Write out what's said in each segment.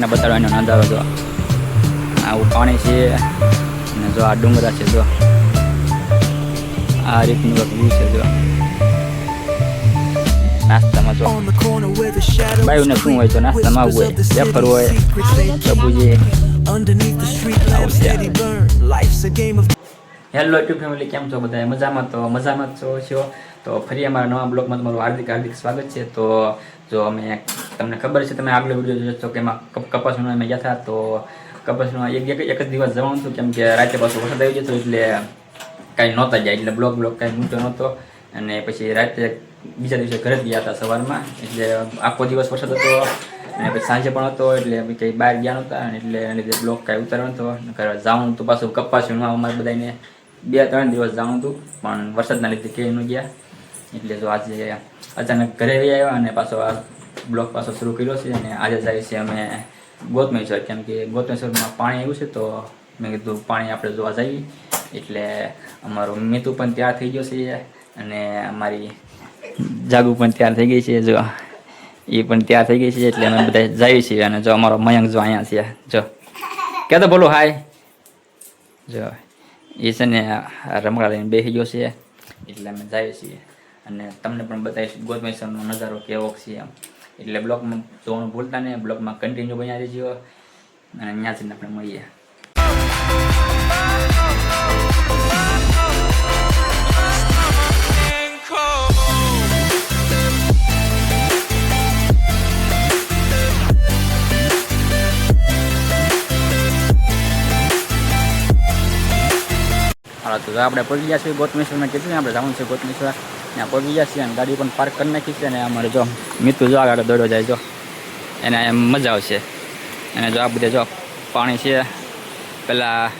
ને બતાડવાનો નજારો જો. આવું પાણી છે અને જો આ ડુંગરા છે જો. આ રીતનું એક વ્યૂ છે જો. નાસ્તામાં બાયુને શું હોય તો નાસ્તામાં આવું હોય. વેફર હોય સબુજી હેલો યુટ્યુબ ફેમિલી કેમ છો બધા મજામાં તો મજામાં છો છો? તો ફરી અમારા નવા બ્લોગમાં તમારું હાર્દિક હાર્દિક સ્વાગત છે. તો જો અમે તમને ખબર છે, તમે આગલો વીડિયો જોશો કે એમાં કપ- કપાસનું અમે ગયા હતા તો કપાસનું એક એક જ દિવસ જવાનું હતું કેમ કે રાતે પાછું વરસાદ આવી જતો એટલે કાંઈ નહોતા જાય એટલે બ્લોક બ્લોક કાંઈ મૂક્યો નહોતો. અને પછી રાતે બીજા દિવસે ઘરે જ ગયા હતા સવારમાં, એટલે આખો દિવસ વરસાદ હતો અને પછી સાંજે પણ હતો, એટલે અમે કંઈ બહાર ગયા નહોતા અને એટલે એના લીધે બ્લોક કાંઈ ઉતારવાનો હતો જવાનું તો પાછું કપાસનું અમારે બધાને બે, ત્રણ દિવસ જવાનું હતું, પણ વરસાદના લીધે કે ન ગયા. એટલે જો આજે અચાનક ઘરે રહી આવ્યા અને પાછો આ બ્લોક પાછો શરૂ કર્યો છે અને આજે જાય છે અમે ગોતમેશ્વર. કેમ કે ગોતમેશ્વરમાં પાણી આવ્યું છે તો મેં કીધું પાણી આપણે જોવા જઈએ. એટલે અમારો મેતુ પણ તૈયાર થઈ ગયો છે અને અમારી જાગુ પણ તૈયાર થઈ ગઈ છે. જો એ પણ તૈયાર થઈ ગઈ છે એટલે અમે બધા જઈએ છીએ અને જો અમારો મયંક જો અહીંયા છે. જો. કે તો બોલો હાય જો. એ છે ને રમકડા લઈને બેસી ગયો છે. એટલે અમે જઈએ છીએ. અને તમને પણ બતાવીશ ગોતમેશ્વરનો નજારો કેવો છે એમ. એટલે બ્લોગમાં જોવાનું ભૂલતા નહીં, બ્લોગમાં કન્ટિન્યુ બન્યા રહેજો. અને ત્યાંથી આપણે મળીએ. હાલો, તો આપણે પહોંચી ગયા છીએ ગોતમેશ્વરમાં. કેટલી આપણે જવાનું છે ગોતમેશ્વર? ત્યાં પહોંચી ગયા છીએ અને ગાડી પણ પાર્ક કરી નાખી છે અને અમારે જો મિતુ જો આગળ દોડો જાય જો, એને એમ મજા આવશે. અને જો આ બધે જો પાણી છે પહેલાં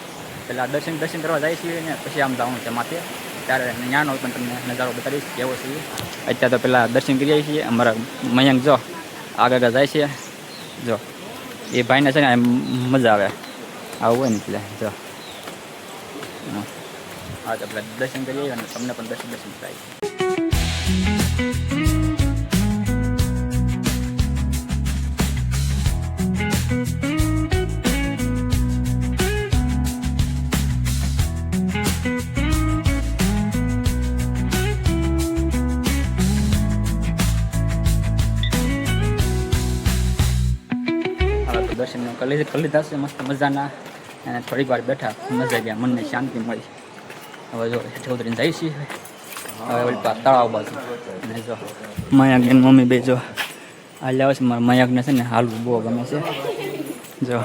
પહેલાં દર્શન દર્શન કરવા જાય છીએ ને પછી આમ જવાનું છે માથે. ત્યારે ત્યાંનો પણ તમને નજારો બતાવીશ, કેવો છે અત્યારે તો પહેલાં દર્શન કરી આવીએ છીએ, અમારા મયંક જો આગળ જાય છે. જો, એ ભાઈને છે ને એમ મજા આવે. આવું હોય ને એટલે, જો. હા, તો આપણે દર્શન કરીએ અને તમને પણ દર્શન દર્શન કરાવીએ. દર્શન કરી કરી લીધા છે, મસ્ત મજાના. અને થોડીક વાર બેઠા, મજા ગયા, મનને શાંતિ મળી. હવે જો હેઠે ઉતરીને હવે ઓલી તળાવ બાજુ. અને જો મયાક ને મમ્મી બે જો આ લાવે છે મારા મયાકને છે ને હાલવું બહુ ગમે છે. જો.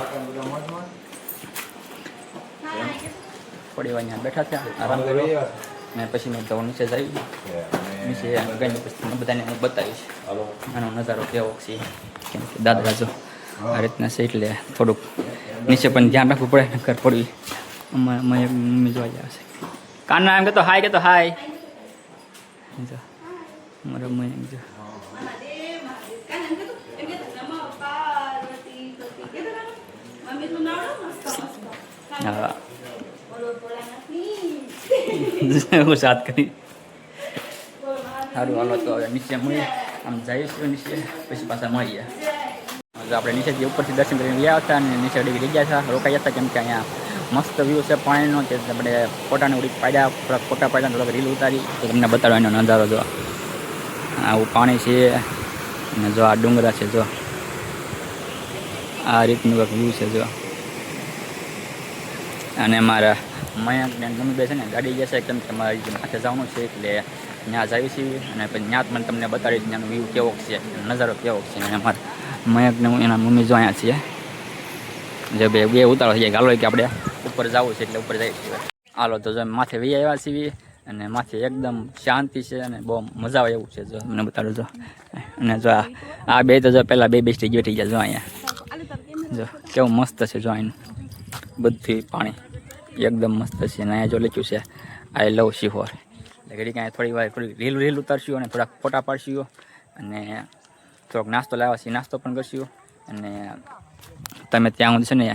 પડી અહીંયા બેઠા છે આરામ કર્યો. મેં પછી મેં તો નીચે જઈ નીચે ગઈ પછી બધાને હું બતાવીશ. આનો નજારો કેવો છે કેમ કે દાદા જો આ રીતના છે એટલે થોડુંક નીચે પણ ધ્યાન રાખવું પડે ઘર પડવી અમારે મમ્મી જોવા જાય છે. કાના એમ કહેતો હાય કહેતો હાય જો મારો મયંક જો હા હું સાથ કરી સારું હાલો તો હવે નીચે મળીએ આમ જઈશું નીચે પછી પાછા મળીએ જો આપણે નીચેથી ઉપરથી દર્શન કરીને ગયા હતા અને નીચે અડી રહી ગયા હતા રોકાયા હતા કેમ કે અહીંયા મસ્ત વ્યૂ છે પાણીનો કે આપણે ફોટાને ઉડી પાડ્યા ફોટા પાડ્યા, થોડાક રીલ ઉતારી, તો તમને બતાડવાનો નજારો જો. આવું પાણી છે, અને જો આ ડુંગરા છે જો. આ રીતનું એક વ્યૂ છે જો. અને મારા મયંક ને મમ્મી બે છે ને, ગાડી જશે, કેમ કે મારે જે માથે જવાનું છે, એટલે ત્યાં જઈએ છીએ. અને પછી ત્યાં જ મને તમને બતાડીશ ત્યાંનો વ્યૂ કેવો છે, નજારો કેવો છે. અને અમારા મયંક ને એના મમ્મી જો અહીંયા છીએ. જે બે ઉતારો થઈ જાય ગાલો કે આપણે. ઉપર જવું છે એટલે ઉપર જઈ છીએ હાલો, તો જો માથે વી આવ્યા છીએ અને માથે એકદમ શાંતિ છે અને બહુ મજા આવે એવું છે જો, મને બતાડો જો. અને જો આ બે તો જો પહેલાં બે બેસ્ટી બેઠી ગયા જો અહીંયા. જો, કેવું મસ્ત છે જો અહીંનું બધી પાણી એકદમ મસ્ત છે અને અહીંયા જો લખ્યું છે આઈ લવ શિહોર એટલે ઘડી કાંઈ થોડી વાર થોડી રીલ રીલ ઉતારશું અને થોડાક ફોટા પાડશું. અને થોડોક નાસ્તો લાવ્યા છીએ, નાસ્તો પણ કરશું. અને તમે ત્યાં સુધી છે ને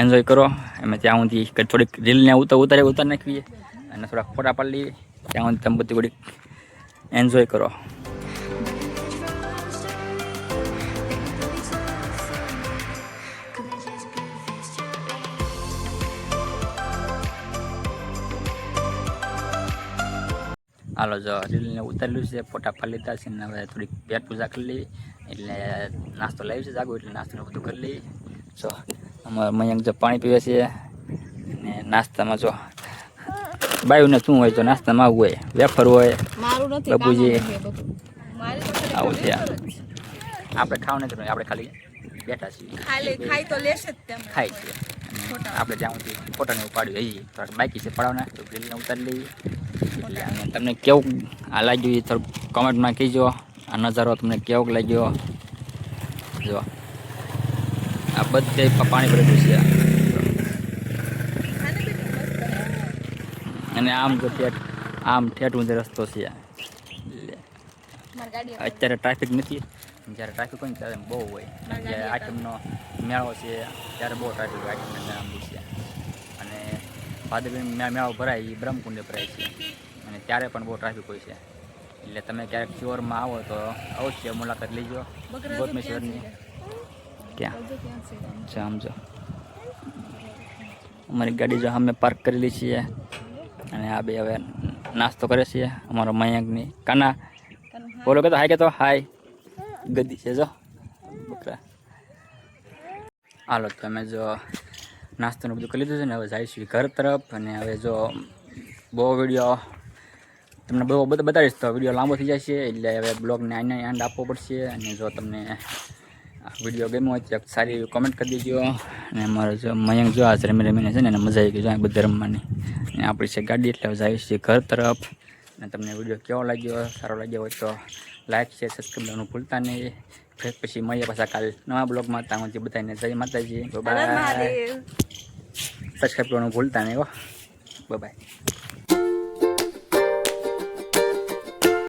એન્જોય કરો. અમે ત્યાં સુધી થોડીક રીલને ઉતર ઉતારે, ઉતાર નાખીએ. અને થોડાક ફોટા પાડી લઈએ. ત્યાં સુધી તમે બધી થોડીક એન્જોય કરો. હાલો, જો રીલને ઉતારેલું છે, ફોટા પાડી લીધા છે ને હવે થોડીક પેટ પૂજા કરી લઈએ. એટલે નાસ્તો લાવ્યું છે, જાગો એટલે નાસ્તો બધું કરી લઈએ. જો અમારા મયંક જો પાણી પીવે છે અને નાસ્તામાં જો બાયુને શું હોય તો નાસ્તામાં આવું હોય વેફર હોય ખાલી આવું છે. આપણે ખાવ નથી પણ આપણે ખાલી બેઠા છીએ. ખાઈ તો લેશે જ ખાઈ છીએ આપણે જ્યાં સુધી ફોટાને ઉપાડ્યું જઈએ થોડાક બાકી છે પડાવના તો ગ્રીલને ઉતારી લઈએ. એટલે અને તમને કેવું આ લાગ્યું એ થોડુંક કોમેન્ટમાં કહેજો. આ નજારો તમને કેવો લાગ્યો? જો. આ બધે પાણી ભરેલું છે. અને આમ જો ઠેઠ આમ ઠેઠ ઊંધે રસ્તો છે. અત્યારે ટ્રાફિક નથી. જ્યારે ટ્રાફિક હોય ને ત્યારે બહુ હોય. જ્યારે આઠમનો મેળો છે ત્યારે બહુ ટ્રાફિક હોય આઠમના છે. અને ભાદરવી મેળો ભરાય એ બ્રહ્મકુંડે ભરાય છે. અને ત્યારે પણ બહુ ટ્રાફિક હોય છે. એટલે તમે ક્યારેક ચોરમાં આવો તો અવશ્ય મુલાકાત લેજો. ગોતમેશ્વરની. ક્યાં? છે આમ અમારી ગાડી જો અમે પાર્ક કરેલી છીએ. અને આ બે હવે નાસ્તો કરે છીએ. અમારો મયંકની કાના. બોલો કે તો હાય કે તો હાય. ગદી છે જો. બકરા. હાલો તમે જો નાસ્તાનું બધું કરી લીધું છે ને, હવે જઈશું ઘર તરફ. અને હવે જો બહુ વીડિયો તમને બહુ બધા બતાવીશ તો વીડિયો લાંબો થઈ જાય છે. એટલે હવે બ્લોગને આને એન્ડ આપવો પડશે. અને જો તમને વીડિયો ગમ્યો હોય તો સારી એવી કોમેન્ટ કરી દેજો. અને અમારો જો મયંક જો આજ રમી રમીને છે ને એને મજા આવી ગઈ જો આ બધા રમવાની. અને આપણી છે ગાડી એટલે જાય છે ઘર તરફ. અને તમને વીડિયો કેવો લાગ્યો સારો લાગ્યો હોય તો લાઈક શેર સબસ્ક્રાઈબ કરવાનું ભૂલતા નહીં. ફેર પછી મળીએ પાછા કાલ નવા બ્લોગમાં. ત્યાં સુધી બધાને જય માતાજી. બાય સબસ્ક્રાઈબ કરવાનું ભૂલતા નહીં હો. બાય